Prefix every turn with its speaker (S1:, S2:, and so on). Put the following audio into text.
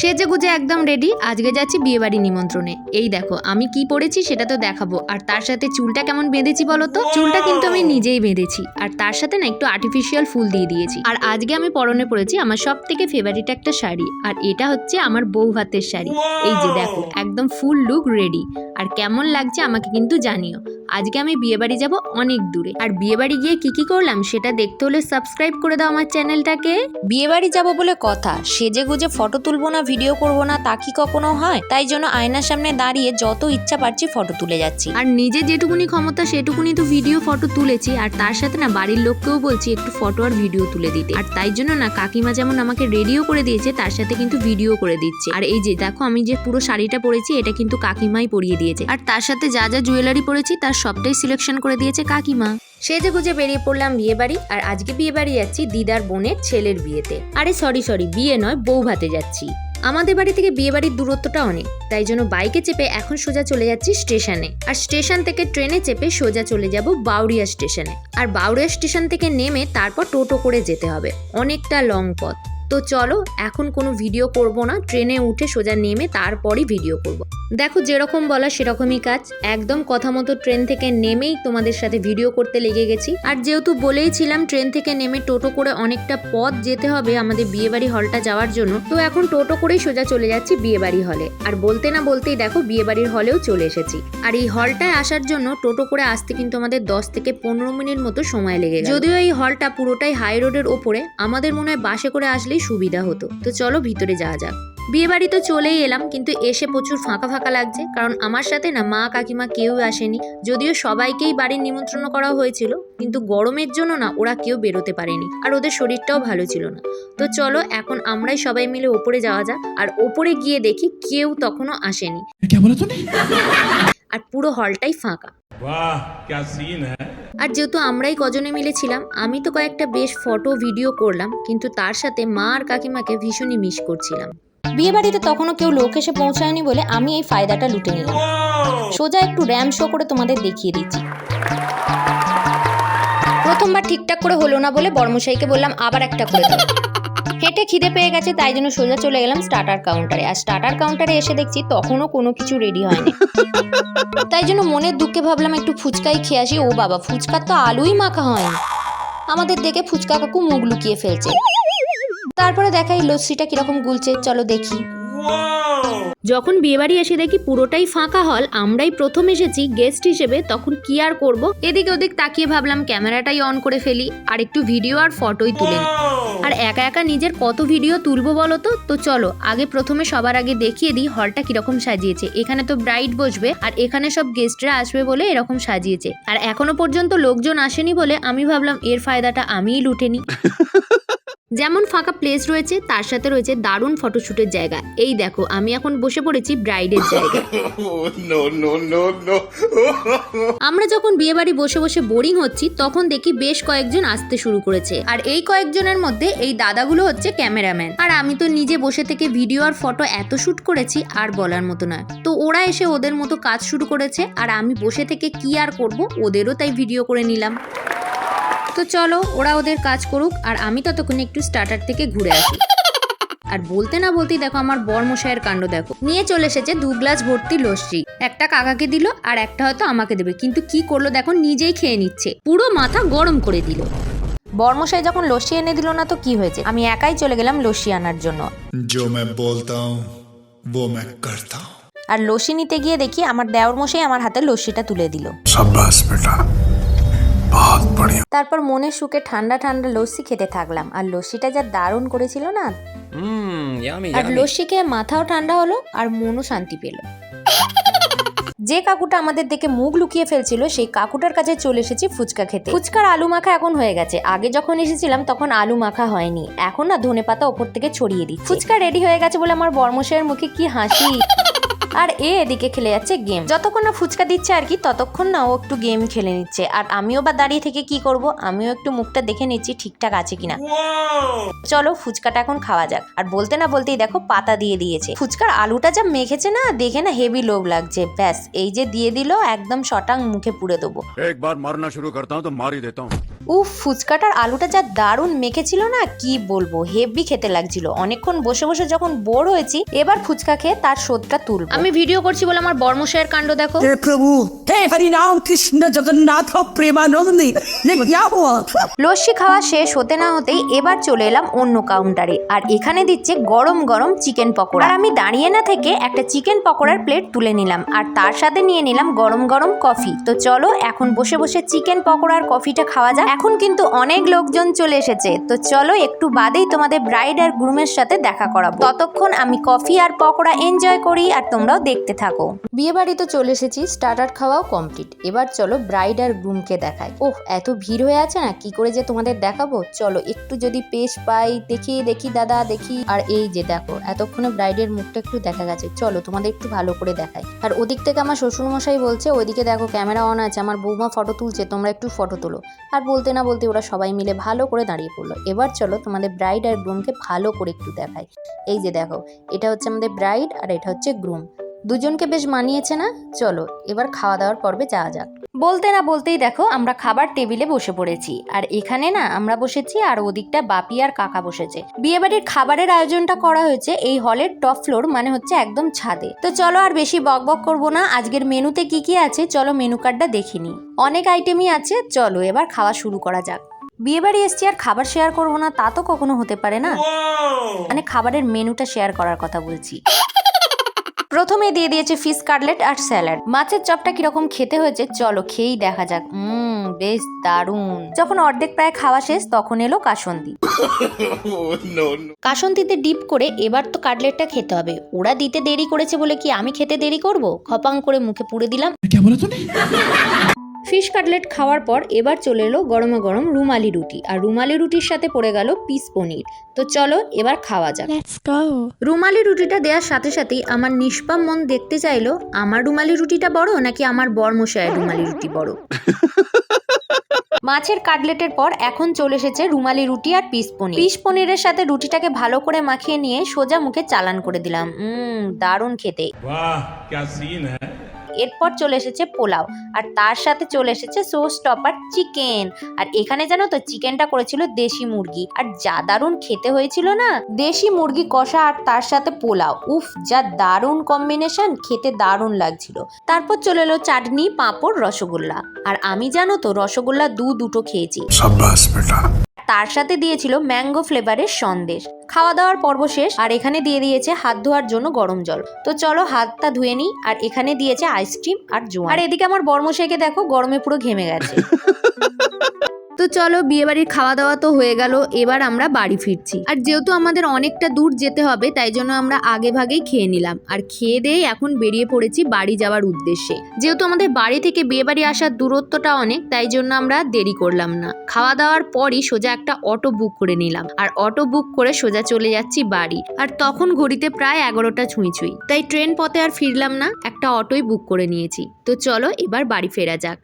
S1: সেজে গুজে একদম রেডি আজকে যাচ্ছি বিয়েবাড়ি নিমন্ত্রণে। এই দেখো আমি কি পরেছি সেটা তো দেখাবো। আর তার সাথে চুলটা কেমন বেঁধেছি বলো তো? চুলটা কিন্তু আমি নিজেই বেঁধেছি। আর তার সাথে না একটু আর্টিফিশিয়াল ফুল দিয়ে দিয়েছি। আর আজকে আমি পরনে পরেছি আমার সব থেকে ফেভারিট একটা শাড়ি। আর এটা হচ্ছে আমার বউ হাতের শাড়ি। এই যে দেখো একদম ফুল লুক রেডি আর কেমন লাগছে আমাকে কিন্তু জানিও। আজকে আমি বিয়েবাড়ি যাব অনেক দূরে। আর বিয়েবাড়ি গিয়ে কি কি করলাম সেটা দেখতে হলে সাবস্ক্রাইব করে দাও আমার চ্যানেলটাকে
S2: বিয়ে বাড়ি যাব বলে কথা সেজে গুজে ফটো তুলবো না ভিডিও করব না, তা কি কখনো হয়? তাই জন্য আয়নার সামনে দাঁড়িয়ে যত ইচ্ছা পারছি ফটো তুলে যাচ্ছি।
S1: আর নিজে যেটুকুনি ক্ষমতা, সেটুকুনি তো ভিডিও ফটো তুলেছি, আর তার সাথে না বাড়ির লোককেও বলছি একটু ফটো আর ভিডিও তুলে দিতে। আর তাই জন্য না কাকিমা যেমন আমাকে রেডিও করে দিয়েছে, তার সাথে কিন্তু ভিডিও করে দিচ্ছে। আর এই যে, দেখো আমি যে পুরো শাড়িটা পরেছি, এটা কিন্তু কাকিমাই পরিয়ে দিয়েছে। আর তার সাথে যা যা জুয়েলারি পরেছি, তার সবটাই সিলেকশন করে দিয়েছে কাকিমা। সেজে গুজে বেরিয়ে পড়লাম বিয়ে বাড়ি আর আজকে বিয়ে বাড়ি যাচ্ছি দিদার বোনের ছেলের বিয়েতে। আরে সরি সরি বিয়ে নয়, বউ ভাতে যাচ্ছি। আমাদের বাড়ি থেকে বিয়ে বাড়ির দূরত্বটা অনেক, তাই জন্য বাইকে চেপে এখন সোজা চলে যাচ্ছি স্টেশনে। আর স্টেশন থেকে ট্রেনে চেপে সোজা চলে যাব বাউরিয়া স্টেশনে। আর বাউরিয়া স্টেশন থেকে নেমে তারপর টোটো করে যেতে হবে। অনেকটা লং পথ। তো চলো, এখন কোনো ভিডিও করব না। ট্রেনে উঠে সোজা নেমে তারপরই ভিডিও করব। দেখো, যেরকম বলা সেরকমই কাজ। একদম কথা মতো ট্রেন থেকে নেমেই তোমাদের সাথে ভিডিও করতে লেগে গেছি। আর যেহেতু বলেইছিলাম, ট্রেন থেকে নেমে টোটো করে অনেকটা পথ যেতে হবে আমাদের বিয়েবাড়ি হলটা যাওয়ার জন্য, তো এখন টোটো করেই সোজা চলে যাচ্ছি বিয়েবাড়ি হলে। আর বলতে না বলতেই দেখো, বিয়েবাড়ির হলেও চলে এসেছি। আর এই হলটায় আসার জন্য টোটো করে আসতে কিন্তু আমাদের দশ থেকে পনেরো মিনিট মতো সময় লেগে যদিও এই হলটা পুরোটাই হাই রোডের ওপরে, আমাদের মনে হয় বাসে করে অনেকটাই সুবিধা হতো। তো চলো ভিতরে যাওয়া যাক। বিয়েবাড়ি তো চলেই এলাম কিন্তু এসে প্রচুর ফাঁকা ফাঁকা লাগছে। কারণ আমার সাথে না মা কাকিমা কেউ আসেনি। যদিও সবাইকেই বাড়ির নিমন্ত্রণ করা হয়েছিল কিন্তু গরমের জন্য না ওরা কেউ বেরোতে পারেনি। আর ওদের শরীরটাও ভালো ছিল না। তো চলো এখন আমরাই সবাই মিলে ওপরে যাওয়া যাক। আর ওপরে গিয়ে দেখি কেউ তখনও আসেনি। আর পুরো হলটাই ফাঁকা।
S3: वाह क्या सीन है
S1: আর যেহেতু আমরাই কজনে মিলেছিলাম আমি তো কয়েকটা বেশ ফটো ভিডিও করলাম কিন্তু তার সাথে মা আর কাকিমাকে ভীষণই মিস করছিলাম
S2: বিয়ে বাড়িতে তখনও কেউ লোক এসে পৌঁছায়নি বলে আমি এই ফায়দাটা লুটে নিলাম সোজা একটু র্যাম শো করে তোমাদের দেখিয়ে দিচ্ছি প্রথমবার ঠিকঠাক করে হলো না বলে বর্মশাইকে বললাম আবার একটা করে দাও হেঁটে খিদে পেয়ে গেছে তাই জন্য সোজা চলে গেলাম স্টার্টার কাউন্টারে আর স্টার্টার কাউন্টারে এসে দেখছি তখনও কোনো কিছু রেডি হয়নি। তাই জন্য মনের দুঃখে ভাবলাম একটু ফুচকাই খেয়ে আসি। ও বাবা ফুচকার তো আলুই মাখা হয়নি। আমাদের দেখে ফুচকা কাকু মুখ লুকিয়ে ফেলছে। তারপরে দেখাই লস্যিটা কীরকম গুলছে চলো দেখি।
S1: যখন বিয়েবাড়ি এসে দেখি পুরোটাই ফাঁকা হল আমরাই প্রথম এসেছি গেস্ট হিসেবে তখন কি আর করব? এদিক ওদিক তাকিয়ে ভাবলাম ক্যামেরাটাই অন করে ফেলি আর একটু ভিডিও আর ফটোই তুলে। নিই। আর একা একা নিজের কত ভিডিও তুলবো বলো তো? তো চলো আগে প্রথমে সবার আগে দেখিয়ে দিই হলটা কীরকম সাজিয়েছে। এখানে তো ব্রাইড বসবে আর এখানে সব গেস্টরা আসবে বলে এরকম সাজিয়েছে। আর এখনও পর্যন্ত লোকজন আসেনি বলে আমি ভাবলাম এর ফায়দাটা আমিই লুটে নিই। যেমন ফাঁকা প্লেস রয়েছে তার সাথে রয়েছে দারুণ ফটোশুটের জায়গা। এই দেখো আমি এখন বসে পড়েছি ব্রাইডের জায়গায়। আমরা যখন বিয়ে বাড়ি বসে বসে বোরিং হচ্ছি তখন দেখি বেশ কয়েকজন আসতে শুরু করেছে। আর এই কয়েকজনের মধ্যে এই দাদাগুলো হচ্ছে ক্যামেরাম্যান আর আমি তো নিজে বসে থেকে ভিডিও আর ফটো এত শুট করেছি আর বলার মতো নয়। তো ওরা এসে ওদের মতো কাজ শুরু করেছে আর আমি বসে থেকে কি আর করব ওদেরও তাই ভিডিও করে নিলাম। তো চলো ওরা ওদের কাজ করুক আর আমি ততক্ষণে একটু স্টার্টার থেকে ঘুরে আসি। আর বলতে না বলতেই দেখো আমার বর্মশায়ের কাণ্ড দেখো। নিয়ে চলে এসেছে দু গ্লাস ভর্তি লস্যি। একটা কাকাকে দিল আর একটা হয়তো আমাকে দেবে। কিন্তু কি করল দেখো নিজেই খেয়ে নিচ্ছে। পুরো মাথা গরম করে দিল।
S2: বর্মশাই যখন লস্যি এনে দিল না তো কি হয়েছে? আমি একাই চলে গেলাম লস্যি আনার জন্য। আর লস্যি নিতে গিয়ে দেখি আমার দেওর মশাই আমার হাতে লস্যিটা তুলে দিল।
S4: সাব্বাস বেটা।
S2: তারপর মনের সুখে ঠান্ডা ঠান্ডা লস্যি খেতে থাকলাম। আর লস্যিটা যা দারুণ করেছিল না? আর লস্যি খেয়ে মাথাও ঠান্ডা হলো আর মনও শান্তি পেল। যে কাকুটা আমাদের দেখে মুখ লুকিয়ে ফেলছিল সেই কাকুটার কাছে চলে এসেছি ফুচকা খেতে। ফুচকার আলু মাখা এখন হয়ে গেছে। আগে যখন এসেছিলাম তখন আলু মাখা হয়নি। এখন না ধনে পাতা ওপর থেকে ছড়িয়ে দিই ফুচকা রেডি হয়ে গেছে বলে আমার বর্মশাইয়ের মুখে কি হাসি।
S1: আর এ এদিকে খেলে যাচ্ছে গেম। যতক্ষণ না ফুচকা দিচ্ছে আর কি ততক্ষণ না ও একটু গেম খেলে নিচ্ছে। আর আমিও বা দাঁড়িয়ে থেকে কি করব আমিও একটু মুখটা দেখে নিচ্ছি ঠিকঠাক আছে কিনা। চলো ফুচকাটা এখন খাওয়া যাক। আর বলতে না বলতেই দেখো পাতা দিয়ে দিয়েছে। ফুচকার আলুটা যা মেখেছে না দেখে না হেভি লোভ লাগছে। ব্যাস এই যে দিয়ে দিল একদম শটাং মুখে পুড়ে দেবো।
S5: একবার মারনা শুরু করতাম তো মারি দিতাম।
S1: উফ ফুচকাটার আলুটা যা দারুণ মেখেছিল না কি বলব হেভি খেতে লাগছিল। অনেকক্ষণ বসে বসে যখন বোর হয়েছি এবার ফুচকা খেয়ে তার শোধটা তুলব।
S6: আমি ভিডিও করছি বলে আমার বর্মশায়ের কাণ্ড দেখো
S7: हे प्रभु हे हरिनाम कृष्ण जगन्नाथ प्रेमानंद ये क्या हुआ
S1: লস্যি খাওয়া শেষ হতে না হতেই এবার চলে এলাম অন্য কাউন্টারে আর এখানে দিচ্ছে গরম গরম চিকেন পকোড়া আর আমি দাঁড়িয়ে না থেকে একটা চিকেন পকোড়ার প্লেট তুলে নিলাম আর তার সাথে নিয়ে নিলাম গরম গরম কফি তো চলো এখন বসে বসে চিকেন পকোড়ার কফিটা খাওয়া যাক এখন কিন্তু অনেক লোকজন চলে এসেছে তো চলো একটু বাদেই তোমাদের ব্রাইড আর গ্রুমের সাথে দেখা করাবো ততক্ষণ আমি কফি আর পকোড়া এনজয় করি আর তোমরাও দেখতে থাকো। বিয়ে বাড়ি তো চলে এসেছি স্টার্টার খাওয়াও কমপ্লিট এবার চলো ব্রাইড আর গ্রুমকে দেখাই। ওহ, এত ভিড় হয়ে আছে না? কি করে যে তোমাদের দেখাবো? চলো একটু যদি পেশ পাই, দেখি দেখি দাদা, দেখি। আর এই যে দেখো, এতক্ষণে ব্রাইডের মুখটা একটু দেখা গেছে। চলো তোমাদের একটু ভালো করে দেখাই। আর ওদিক থেকে আমার শ্বশুরমশাই বলছে, ওইদিকে দেখো ক্যামেরা অন আছে, আমার বৌমা ফটো তুলছে, তোমরা একটু ফটো তোলো। আর বলতে না বলতে ওরা সবাই মিলে ভালো করে দাঁড়িয়ে পড়ল। এবার চলো তোমাদের ব্রাইড আর গ্রুমকে ভালো করে একটু দেখাই। এই যে দেখো, এটা হচ্ছে আমাদের ব্রাইড আর এটা হচ্ছে গ্রুম দুজনকে বেশ মানিয়েছে না? চলো এবার খাওয়া দাওয়ার পর্বে যাওয়া যাক। বলতে না বলতেই দেখো আমরা খাবার টেবিলে বসে পড়েছি। আর এখানে না আমরা বসেছি আর ওদিকটা বাপি আর কাকা বসেছে। বিয়েবাড়ির খাবারের আয়োজনটা করা হয়েছে এই হলের টপ ফ্লোর মানে হচ্ছে একদম ছাদে। তো চলো আর বেশি বক বক করব না আজকের মেনুতে কি কি আছে চলো মেনু কার্ডটা দেখিনি অনেক আইটেমই আছে চলো এবার খাওয়া শুরু করা যাক। বিয়েবাড়ি এসছি আর খাবার শেয়ার করব না তা তো কখনো হতে পারে না। মানে খাবারের মেনুটা শেয়ার করার কথা বলছি। প্রথমে দিয়ে দিয়েছে ফিশ কাটলেট আর স্যালাড। মাছের চপটা কীরকম খেতে হয়েছে, চলো খেয়েই দেখা যাক। উম, বেশ দারুণ। যখন অর্ধেক প্রায় খাওয়া শেষ, তখন এলো কাসন্দি। কাসন্দিতে ডিপ করে এবার তো কাটলেটটা খেতে হবে। ওরা দিতে দেরি করেছে বলে কি আমি খেতে দেরি করব? খপাং করে মুখে পুড়ে দিলাম। ফিশ কাটলেট খাওয়ার পর এবার চলে এলো গরমে গরম রুমালি রুটি। আর রুমালি রুটির সাথে পড়ে গেল পিস পনির। তো চলো এবার খাওয়া যাক। রুমালি রুটিটা দেওয়ার সাথে সাথেই আমার নিষ্পাম মন দেখতে চাইলো আমার রুমালি রুটিটা বড় নাকি আমার বরমশায় রুমালি রুটি বড়? মাছের কাটলেটের পর এখন চলে এসেছে রুমালি রুটি আর পিস পনির। পিস পনিরের সাথে রুটিটাকে ভালো করে মাখিয়ে নিয়ে সোজা মুখে চালান করে দিলাম। উম দারুণ খেতে।
S3: বাহ
S1: এরপর চলে এসেছে পোলাও, আর তার সাথে চলে এসেছে সোস টপার চিকেন আর এখানে জানো তো চিকেনটা করেছিল দেশি মুরগি, আর যা দারুণ খেতে হয়েছিল না? দেশি মুরগি কষা আর তার সাথে পোলাও, উফ, যা দারুণ কম্বিনেশন খেতে দারুণ লাগছিল। তারপর চলে এলো চাটনি, পাঁপড়, রসগোল্লা। আর আমি জানো তো রসগোল্লা দু দুটো খেয়েছি। তার সাথে দিয়েছিল ম্যাঙ্গো ফ্লেভারের সন্দেশ। খাওয়া দাওয়ার পর্ব শেষ, আর এখানে দিয়ে দিয়েছে হাত ধোয়ার জন্য গরম জল। তো চলো হাতটা ধুয়ে নিই, আর এখানে দিয়েছে আইসক্রিম আর জোয়ান। আর এদিকে আমার বর্মশাইকে দেখো গরমে পুরো ঘেমে গেছে। তো চলো, বিয়েবাড়ির খাওয়া দাওয়া তো হয়ে গেল, এবার আমরা বাড়ি ফিরছি। আর যেহেতু আমাদের অনেকটা দূর যেতে হবে, তাই জন্য আমরা আগে ভাগেই খেয়ে নিলাম। আর খেয়ে দিয়ে এখন বেরিয়ে পড়েছি বাড়ি যাওয়ার উদ্দেশ্যে। যেহেতু আমাদের বাড়ি থেকে বিয়েবাড়ি আসার দূরত্বটা অনেক, তাই জন্য আমরা দেরি করলাম না। খাওয়া দাওয়ার পরই সোজা একটা অটো বুক করে নিলাম। আর অটো বুক করে সোজা চলে যাচ্ছি বাড়ি। আর তখন ঘড়িতে প্রায় এগারোটা ছুঁই ছুঁই তাই ট্রেন পথে আর ফিরলাম না, একটা অটোই বুক করে নিয়েছি। তো চলো, এবার বাড়ি ফেরা যাক।